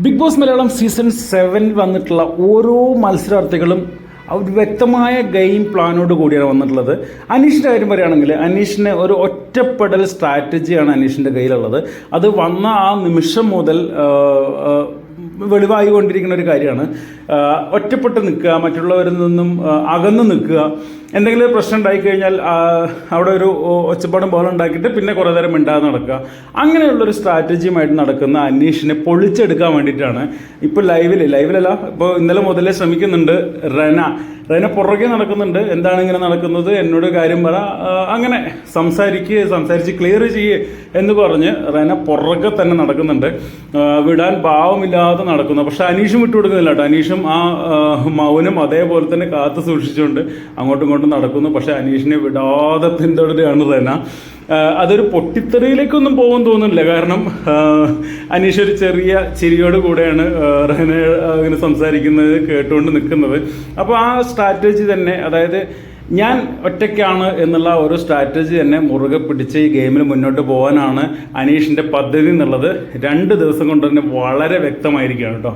Big boss Malayalam season സെവനിൽ വന്നിട്ടുള്ള ഓരോ മത്സരാർത്ഥികളും ഒരു വ്യക്തമായ ഗെയിം പ്ലാനോട് കൂടിയാണ് വന്നിട്ടുള്ളത്. അനീഷിന്റെ കാര്യം പറയുകയാണെങ്കിൽ അനീഷിന് ഒരു ഒറ്റപ്പെടൽ സ്ട്രാറ്റജിയാണ് അനീഷിന്റെ കയ്യിലുള്ളത്. അത് വന്ന ആ നിമിഷം മുതൽ വെളിവായി കൊണ്ടിരിക്കുന്ന ഒരു കാര്യമാണ്. ഒറ്റപ്പെട്ട് നിൽക്കുക മറ്റുള്ളവരിൽ നിന്നും അകന്ന് നിൽക്കുക എന്തെങ്കിലും പ്രശ്നം ഉണ്ടായി കഴിഞ്ഞാൽ അവിടെ ഒരു ഒച്ചപ്പാടും ബോളം ഉണ്ടാക്കിയിട്ട് പിന്നെ കുറേ നേരം മിണ്ടാതെ നടക്കുക. അങ്ങനെയുള്ളൊരു സ്ട്രാറ്റജിയുമായിട്ട് നടക്കുന്ന അന്വേഷിനെ പൊളിച്ചെടുക്കാൻ വേണ്ടിയിട്ടാണ് ഇപ്പോൾ ലൈവിൽ ലൈവിലല്ല ഇപ്പോൾ ഇന്നലെ മുതലേ ശ്രമിക്കുന്നുണ്ട് റന. റന പുറകെ നടക്കുന്നുണ്ട് എന്താണ് ഇങ്ങനെ നടക്കുന്നത് എന്നോട് കാര്യം പറ അങ്ങനെ സംസാരിക്കുക സംസാരിച്ച് ക്ലിയർ ചെയ്യേ എന്ന് പറഞ്ഞ് റന പുറകെ തന്നെ നടക്കുന്നുണ്ട്. വിടാൻ ഭാവമില്ലാതെ നടക്കുന്നു. പക്ഷെ അനീഷും വിട്ടുകൊടുക്കുന്നില്ല കേട്ടോ. അനീഷും ആ, മൗനം അതേപോലെ തന്നെ കാത്തു സൂക്ഷിച്ചുകൊണ്ട് അങ്ങോട്ടും ഇങ്ങോട്ടും നടക്കുന്നു. പക്ഷെ അനീഷിനെ വിടാതെ പിന്തുടരുകയാണ് തന്നെ അതൊരു പൊട്ടിത്തെറിയിലേക്കൊന്നും പോകാൻ തോന്നുന്നില്ല. കാരണം അനീഷ് ഒരു ചെറിയ ചിരിയോട് കൂടെയാണ് റഹന അങ്ങനെ സംസാരിക്കുന്നത് കേട്ടുകൊണ്ട് നിൽക്കുന്നത്. അപ്പോൾ ആ സ്ട്രാറ്റജി തന്നെ അതായത് ഞാൻ ഒറ്റയ്ക്കാണ് എന്നുള്ള ഒരു സ്ട്രാറ്റജി തന്നെ മുറുകെ പിടിച്ച് ഈ ഗെയിമിൽ മുന്നോട്ട് പോകാനാണ് അനീഷിന്റെ പദ്ധതി എന്നുള്ളത്. രണ്ട് ദിവസം കൊണ്ട് തന്നെ വളരെ വ്യക്തമായിരിക്കുകയാണ് കേട്ടോ.